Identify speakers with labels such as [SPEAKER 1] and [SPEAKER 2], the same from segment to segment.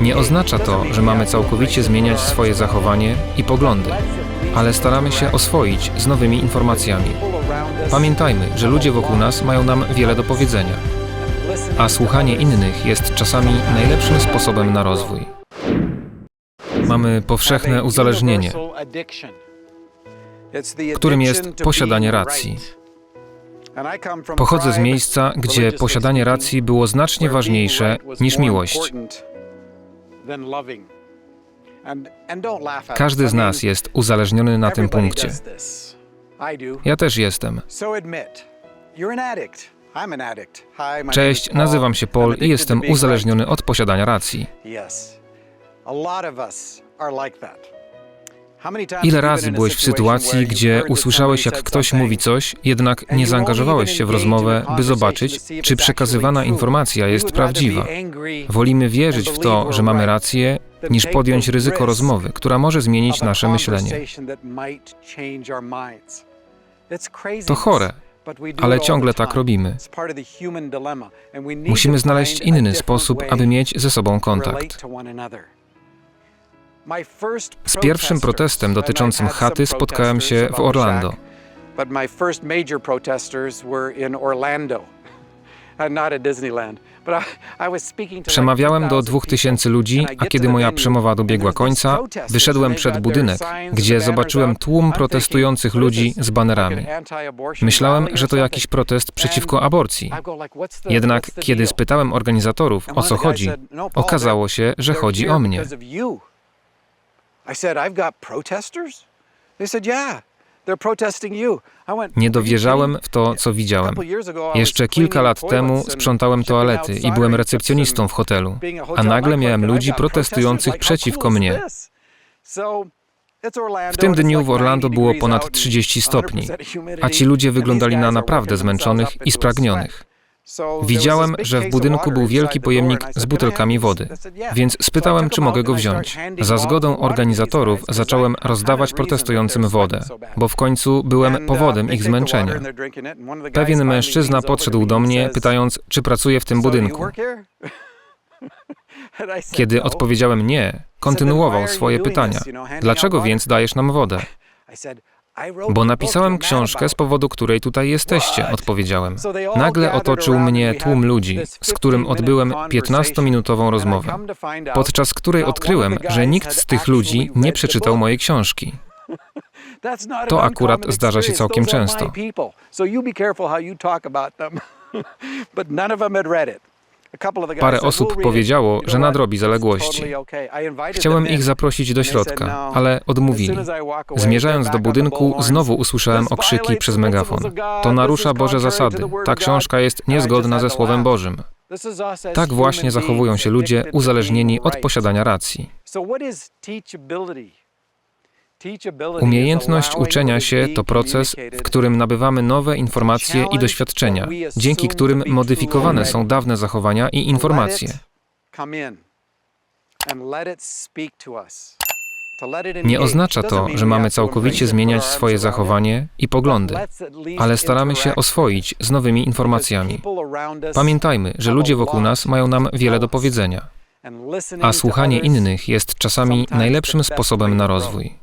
[SPEAKER 1] Nie oznacza to, że mamy całkowicie zmieniać swoje zachowanie i poglądy, ale staramy się oswoić z nowymi informacjami. Pamiętajmy, że ludzie wokół nas mają nam wiele do powiedzenia, a słuchanie innych jest czasami najlepszym sposobem na rozwój. Mamy powszechne uzależnienie, którym jest posiadanie racji. Pochodzę z miejsca, gdzie posiadanie racji było znacznie ważniejsze niż miłość. Każdy z nas jest uzależniony na tym punkcie. Ja też jestem. Cześć, nazywam się Paul i jestem uzależniony od posiadania racji. Ile razy byłeś w sytuacji, gdzie usłyszałeś, jak ktoś mówi coś, jednak nie zaangażowałeś się w rozmowę, by zobaczyć, czy przekazywana informacja jest prawdziwa? Wolimy wierzyć w to, że mamy rację, niż podjąć ryzyko rozmowy, która może zmienić nasze myślenie. To chore, ale ciągle tak robimy. Musimy znaleźć inny sposób, aby mieć ze sobą kontakt. Z pierwszym protestem dotyczącym chaty spotkałem się w Orlando. Przemawiałem do dwóch tysięcy ludzi, a kiedy moja przemowa dobiegła końca, wyszedłem przed budynek, gdzie zobaczyłem tłum protestujących ludzi z banerami. Myślałem, że to jakiś protest przeciwko aborcji. Jednak kiedy spytałem organizatorów, o co chodzi, okazało się, że chodzi o mnie.
[SPEAKER 2] I said, I've got protesters? They said, yeah.
[SPEAKER 1] Nie dowierzałem w to, co widziałem. Jeszcze kilka lat temu sprzątałem toalety i byłem recepcjonistą w hotelu, a nagle miałem ludzi protestujących przeciwko mnie. W tym dniu w Orlando było ponad 30 stopni, a ci ludzie wyglądali na naprawdę zmęczonych i spragnionych. Widziałem, że w budynku był wielki pojemnik z butelkami wody, więc spytałem, czy mogę go wziąć. Za zgodą organizatorów zacząłem rozdawać protestującym wodę, bo w końcu byłem powodem ich zmęczenia. Pewien mężczyzna podszedł do mnie, pytając, czy pracuję w tym budynku. Kiedy odpowiedziałem nie, kontynuował swoje pytania. Dlaczego więc dajesz nam wodę? Bo napisałem książkę, z powodu której tutaj jesteście, odpowiedziałem. Nagle otoczył mnie tłum ludzi, z którym odbyłem 15-minutową rozmowę, podczas której odkryłem, że nikt z tych ludzi nie przeczytał mojej książki. To akurat zdarza się całkiem często. Parę osób powiedziało, że nadrobi zaległości. Chciałem ich zaprosić do środka, ale odmówili. Zmierzając do budynku, znowu usłyszałem okrzyki przez megafon. To narusza Boże zasady. Ta książka jest niezgodna ze Słowem Bożym. Tak właśnie zachowują się ludzie uzależnieni od posiadania racji. Umiejętność uczenia się to proces, w którym nabywamy nowe informacje i doświadczenia, dzięki którym modyfikowane są dawne zachowania i informacje. Nie oznacza to, że mamy całkowicie zmieniać swoje zachowanie i poglądy, ale staramy się oswoić z nowymi informacjami. Pamiętajmy, że ludzie wokół nas mają nam wiele do powiedzenia, a słuchanie innych jest czasami najlepszym sposobem na rozwój.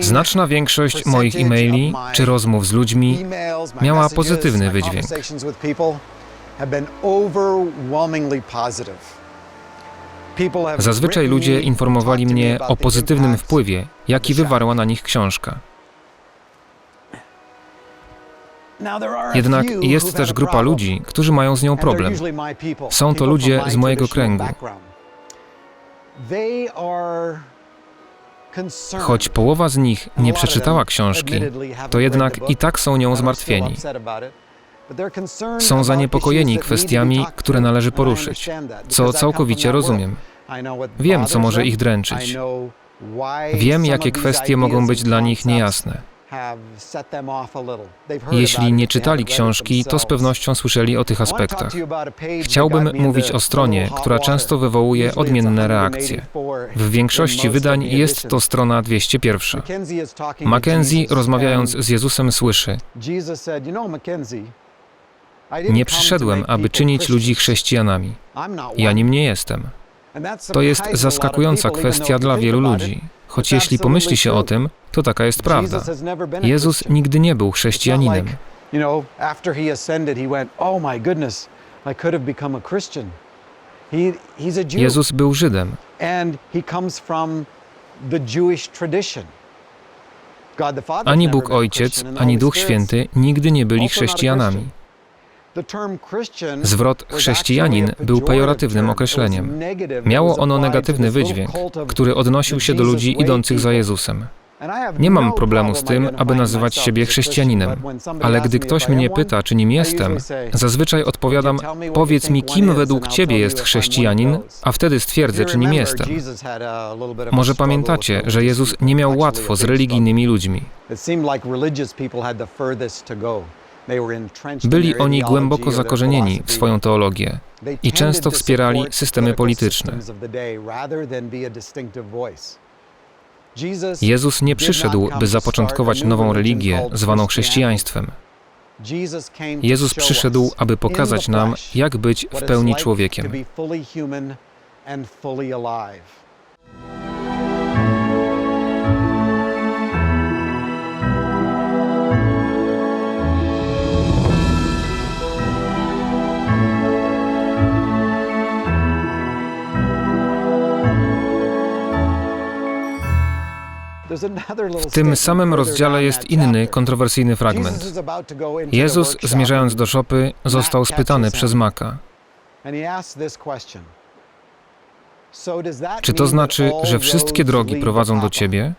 [SPEAKER 1] Znaczna większość moich e-maili czy rozmów z ludźmi miała pozytywny wydźwięk. Zazwyczaj ludzie informowali mnie o pozytywnym wpływie, jaki wywarła na nich książka. Jednak jest też grupa ludzi, którzy mają z nią problem. Są to ludzie z mojego kręgu. Choć połowa z nich nie przeczytała książki, to jednak i tak są nią zmartwieni. Są zaniepokojeni kwestiami, które należy poruszyć, co całkowicie rozumiem. Wiem, co może ich dręczyć. Wiem, jakie kwestie mogą być dla nich niejasne. Jeśli nie czytali książki, to z pewnością słyszeli o tych aspektach. Chciałbym mówić o stronie, która często wywołuje odmienne reakcje. W większości wydań jest to strona 201. Mackenzie, rozmawiając z Jezusem, słyszy: Nie przyszedłem, aby czynić ludzi chrześcijanami. Ja nim nie jestem. To jest zaskakująca kwestia dla wielu ludzi. Choć jeśli pomyśli się o tym, to taka jest prawda. Jezus nigdy nie był chrześcijaninem. Jezus był Żydem. Ani Bóg Ojciec, ani Duch Święty nigdy nie byli chrześcijanami. Zwrot chrześcijanin był pejoratywnym określeniem. Miało ono negatywny wydźwięk, który odnosił się do ludzi idących za. Jezusem. Nie mam
[SPEAKER 2] no
[SPEAKER 1] problemu z tym, aby nazywać siebie chrześcijaninem, ale gdy ktoś mnie pyta, czy nim jestem, zazwyczaj odpowiadam,
[SPEAKER 2] "Tell me what you
[SPEAKER 1] powiedz mi, kim według ciebie jest chrześcijanin,
[SPEAKER 2] those."
[SPEAKER 1] a wtedy stwierdzę, czy nim jestem. Może pamiętacie, że Jezus nie miał łatwo z religijnymi ludźmi. Byli oni głęboko zakorzenieni w swoją teologię i często wspierali systemy polityczne. Jezus nie przyszedł, by zapoczątkować nową religię zwaną chrześcijaństwem. Jezus przyszedł, aby pokazać nam, jak być w pełni człowiekiem. W tym samym rozdziale jest inny, kontrowersyjny fragment. Jezus, zmierzając do szopy, został spytany przez Maka, czy to znaczy, że wszystkie drogi prowadzą do Ciebie?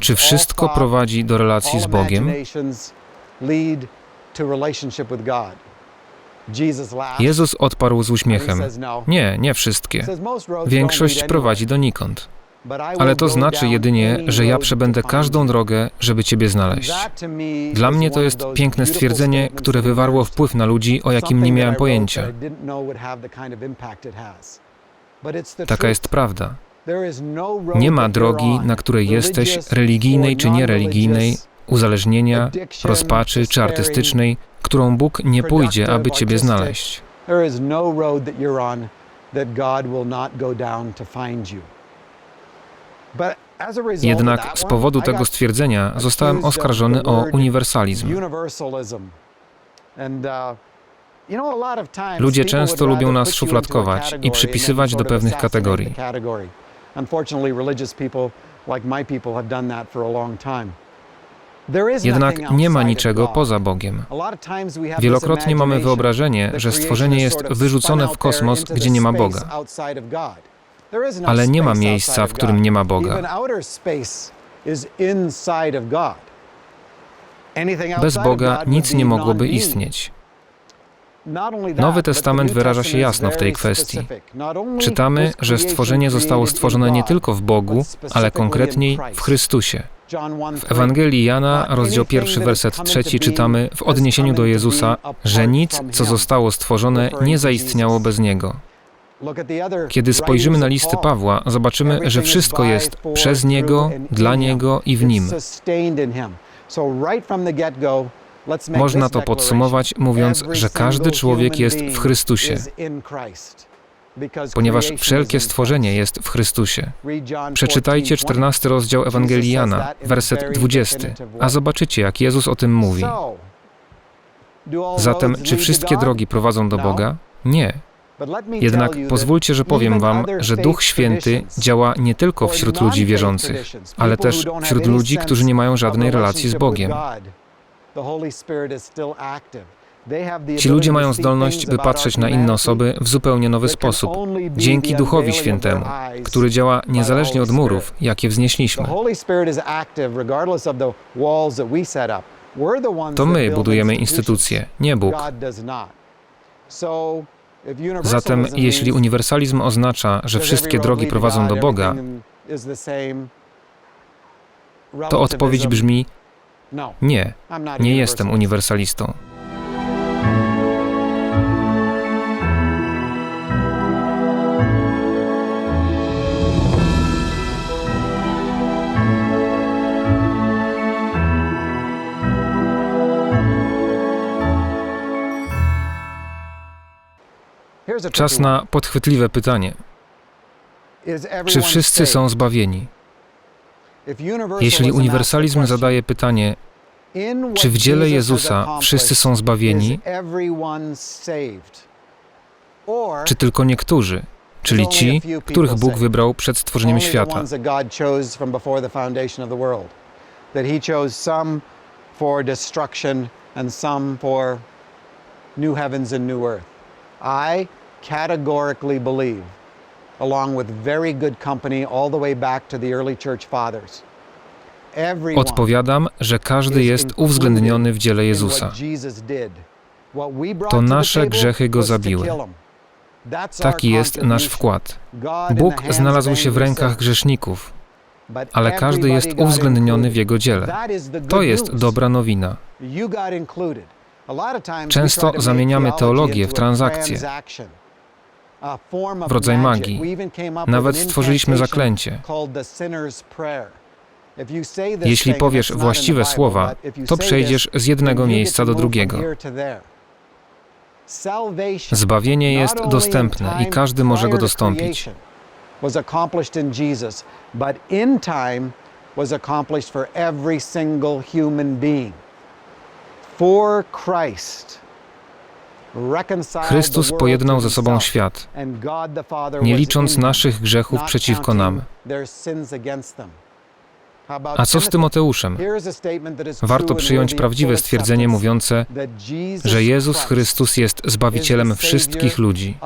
[SPEAKER 1] Czy wszystko prowadzi do relacji z Bogiem? Jezus odparł z uśmiechem, nie, nie wszystkie. Większość prowadzi donikąd. Ale to znaczy jedynie, że ja przebędę każdą drogę, żeby Ciebie znaleźć. Dla mnie to jest piękne stwierdzenie, które wywarło wpływ na ludzi, o jakim nie miałem pojęcia. Taka jest prawda. Nie ma drogi, na której jesteś, religijnej czy niereligijnej, uzależnienia, rozpaczy czy artystycznej, którą Bóg nie pójdzie, aby Ciebie znaleźć.
[SPEAKER 2] There is no road that you're on that God will not go down to find you. But as a result of
[SPEAKER 1] Jednak z powodu tego stwierdzenia zostałem oskarżony o uniwersalizm.
[SPEAKER 2] uh,
[SPEAKER 1] Ludzie często lubią nas szufladkować i przypisywać do pewnych kategorii. Jednak nie ma niczego poza Bogiem. Wielokrotnie mamy wyobrażenie, że stworzenie jest wyrzucone w kosmos, gdzie nie ma Boga.
[SPEAKER 2] No
[SPEAKER 1] Ale nie ma miejsca, w którym nie ma Boga. Bez Boga nic nie mogłoby istnieć. Nowy Testament wyraża się jasno w tej kwestii. Czytamy, że stworzenie zostało stworzone nie tylko w Bogu, ale konkretniej w. Chrystusie.
[SPEAKER 2] John 1:3.
[SPEAKER 1] W Ewangelii Jana, rozdział pierwszy, werset trzeci czytamy w odniesieniu do Jezusa, że nic, co zostało stworzone, nie zaistniało bez Niego. Kiedy spojrzymy na listy. Pawła, zobaczymy, że wszystko jest przez Niego, dla. Niego i w Nim. Można to podsumować, mówiąc, że każdy człowiek jest w Chrystusie, ponieważ wszelkie stworzenie jest w Chrystusie. Przeczytajcie
[SPEAKER 2] 14:20.
[SPEAKER 1] 14 rozdział Ewangelii Jana, werset 20, a zobaczycie, jak Jezus o tym mówi. Zatem, czy wszystkie drogi prowadzą do
[SPEAKER 2] No.
[SPEAKER 1] Boga? Nie. Jednak pozwólcie, że powiem wam, że Duch Święty działa nie tylko wśród ludzi wierzących, ale też wśród ludzi, którzy nie mają żadnej relacji z Bogiem. Ci ludzie mają zdolność, by patrzeć na inne osoby w zupełnie nowy sposób, dzięki Duchowi Świętemu, który działa niezależnie od murów, jakie wznieśliśmy. To my budujemy instytucje, nie Bóg. Zatem, jeśli uniwersalizm oznacza, że wszystkie drogi prowadzą do Boga, to odpowiedź brzmi: nie, nie jestem uniwersalistą. Czas na podchwytliwe pytanie. Czy wszyscy są zbawieni? Jeśli uniwersalizm zadaje pytanie, czy w dziele Jezusa wszyscy są zbawieni, czy tylko niektórzy, czyli ci, których Bóg wybrał przed stworzeniem świata?
[SPEAKER 2] I categorically believe, along with very good company all the way back to the early church fathers,
[SPEAKER 1] Odpowiadam, że każdy jest uwzględniony w dziele Jezusa. To nasze grzechy go zabiły. Taki jest nasz wkład. Bóg znalazł się w rękach grzeszników, ale każdy jest uwzględniony w. Jego dziele. To jest dobra nowina. Często zamieniamy teologię w
[SPEAKER 2] into
[SPEAKER 1] w rodzaj magii. Nawet stworzyliśmy zaklęcie. Jeśli powiesz właściwe słowa, to przejdziesz z jednego miejsca do drugiego. Zbawienie jest dostępne i każdy może go dostąpić.
[SPEAKER 2] for Christ
[SPEAKER 1] Chrystus pojednał ze sobą świat, nie licząc naszych grzechów przeciwko nam. A co z? Tymoteuszem? Warto przyjąć prawdziwe stwierdzenie mówiące, że Jezus Chrystus jest Zbawicielem wszystkich ludzi.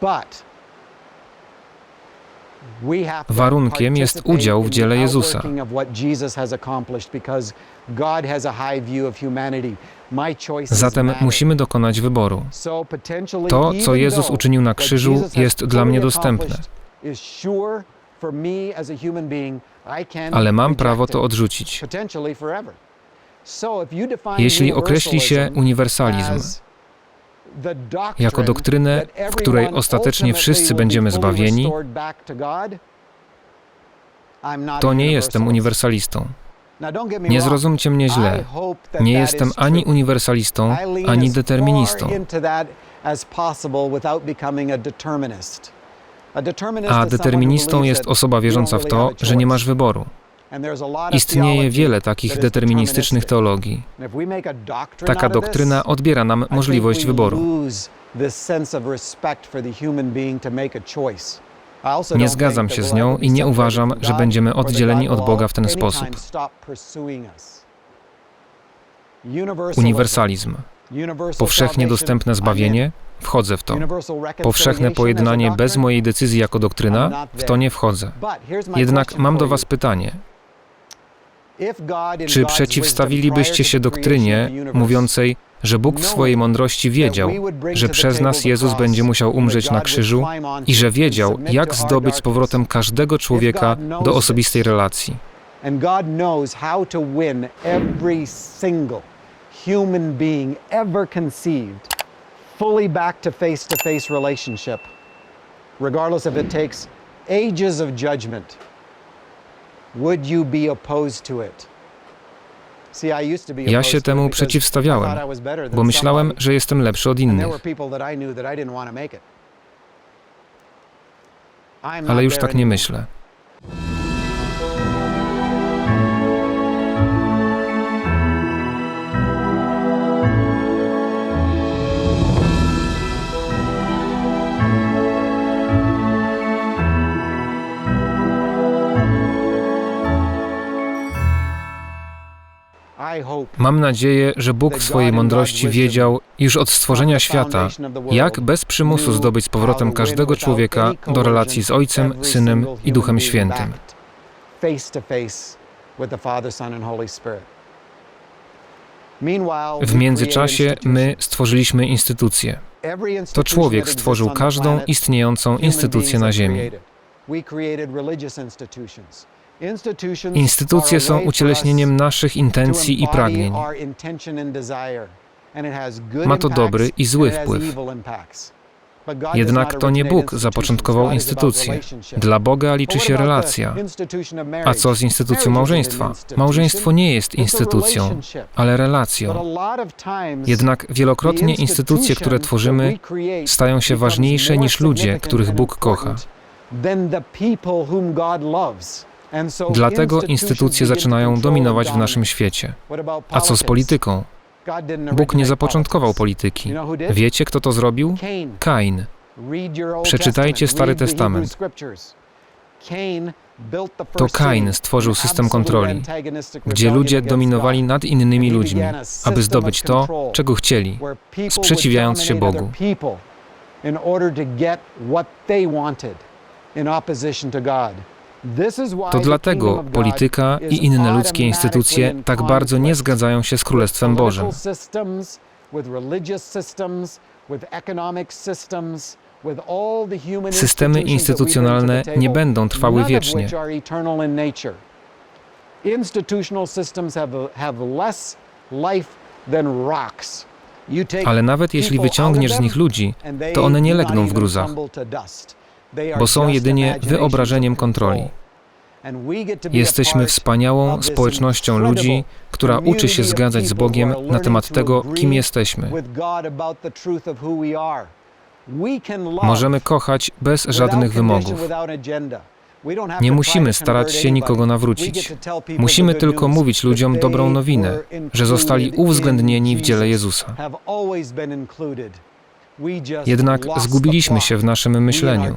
[SPEAKER 2] But
[SPEAKER 1] Warunkiem jest udział w dziele Jezusa. Zatem musimy dokonać wyboru. To, co Jezus uczynił na krzyżu, jest dla mnie dostępne. Ale mam prawo to odrzucić. Jeśli określi się uniwersalizm jako doktrynę, w której ostatecznie wszyscy będziemy zbawieni,
[SPEAKER 2] to
[SPEAKER 1] nie jestem uniwersalistą. Nie zrozumcie mnie źle. Nie jestem ani uniwersalistą, ani deterministą.
[SPEAKER 2] a
[SPEAKER 1] deterministą jest osoba wierząca w to, że nie masz wyboru. Istnieje wiele takich
[SPEAKER 2] is
[SPEAKER 1] deterministycznych teologii. Taka doktryna odbiera nam możliwość wyboru. Nie zgadzam się z nią i nie uważam, że będziemy oddzieleni od Boga w ten sposób. Uniwersalizm. Powszechnie dostępne zbawienie, wchodzę w to. Powszechne pojednanie bez mojej decyzji jako doktryna, w to nie wchodzę. Jednak mam do. Was pytanie. Czy przeciwstawilibyście się doktrynie mówiącej, że Bóg w swojej mądrości wiedział, że przez nas Jezus będzie musiał umrzeć na krzyżu i że wiedział, jak zdobyć z powrotem każdego człowieka do osobistej relacji?
[SPEAKER 2] Human being ever conceived fully back to face to face relationship, regardless if it takes ages of judgment.
[SPEAKER 1] Ja się temu przeciwstawiałem, bo myślałem, że jestem lepszy od innych. Ale już tak nie myślę. Mam nadzieję, że Bóg w swojej mądrości wiedział już od stworzenia świata, jak bez przymusu zdobyć z powrotem każdego człowieka do relacji z Ojcem, Synem i Duchem Świętym. W międzyczasie my stworzyliśmy instytucje.
[SPEAKER 2] To człowiek stworzył każdą istniejącą instytucję na Ziemi.
[SPEAKER 1] Instytucje są ucieleśnieniem naszych intencji i pragnień.
[SPEAKER 2] Ma to dobry i zły wpływ.
[SPEAKER 1] Jednak to nie Bóg zapoczątkował
[SPEAKER 2] relationship.
[SPEAKER 1] Dla Boga liczy się relacja. A co z instytucją małżeństwa? Małżeństwo nie jest instytucją, ale relacją. Jednak wielokrotnie instytucje, które tworzymy, stają się ważniejsze niż ludzie, których Bóg kocha. Dlatego instytucje zaczynają dominować w naszym świecie. A co z polityką? Bóg nie zapoczątkował polityki. Wiecie, kto to zrobił? Kain. Przeczytajcie. Stary Testament. To Kain stworzył system kontroli, gdzie ludzie dominowali nad innymi ludźmi, aby zdobyć to, czego chcieli. sprzeciwiając się Bogu.
[SPEAKER 2] in order to get what they wanted in opposition to God.
[SPEAKER 1] To dlatego polityka i inne ludzkie instytucje tak bardzo nie zgadzają się z Królestwem Bożym. Systemy instytucjonalne nie będą trwały wiecznie. Ale nawet jeśli wyciągniesz z nich ludzi, to one nie legną w gruzach, bo są jedynie wyobrażeniem kontroli. Jesteśmy wspaniałą społecznością ludzi, która uczy się zgadzać z Bogiem na temat tego, kim jesteśmy. Możemy kochać bez żadnych wymogów. Nie musimy starać się nikogo nawrócić. Musimy tylko mówić ludziom dobrą nowinę, że zostali uwzględnieni w dziele Jezusa. Jednak zgubiliśmy się w naszym myśleniu.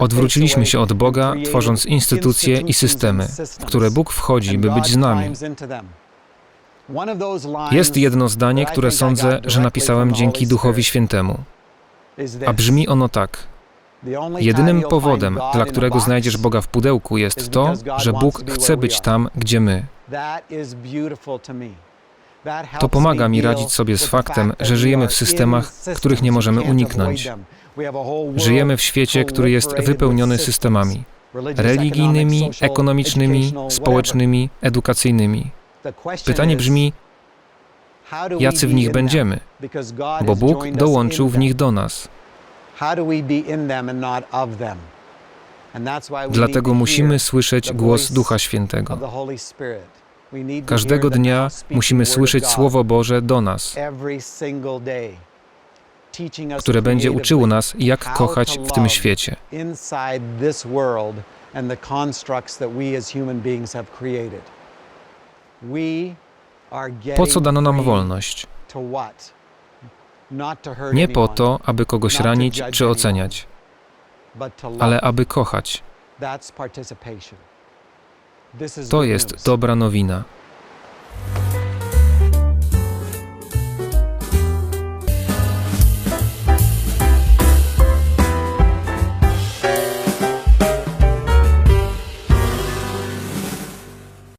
[SPEAKER 1] Odwróciliśmy się od Boga, tworząc instytucje i systemy, w które Bóg wchodzi, by być z nami. Jest jedno zdanie, które sądzę, że napisałem dzięki Duchowi Świętemu, a brzmi ono tak. Jedynym powodem, dla którego znajdziesz Boga w pudełku, jest to, że Bóg chce być tam, gdzie my.
[SPEAKER 2] To
[SPEAKER 1] pomaga mi radzić sobie z faktem, że żyjemy w systemach, których nie możemy uniknąć. Żyjemy w świecie, który jest wypełniony systemami religijnymi, ekonomicznymi, społecznymi, edukacyjnymi. Pytanie brzmi, jacy w nich będziemy, bo Bóg dołączył w nich do nas. Dlatego musimy słyszeć głos Ducha Świętego. Każdego dnia musimy słyszeć Słowo Boże do nas, które będzie uczyło nas, jak kochać w tym świecie. Po co dano nam wolność? Nie po to, aby kogoś ranić czy oceniać, ale aby kochać. To jest dobra nowina.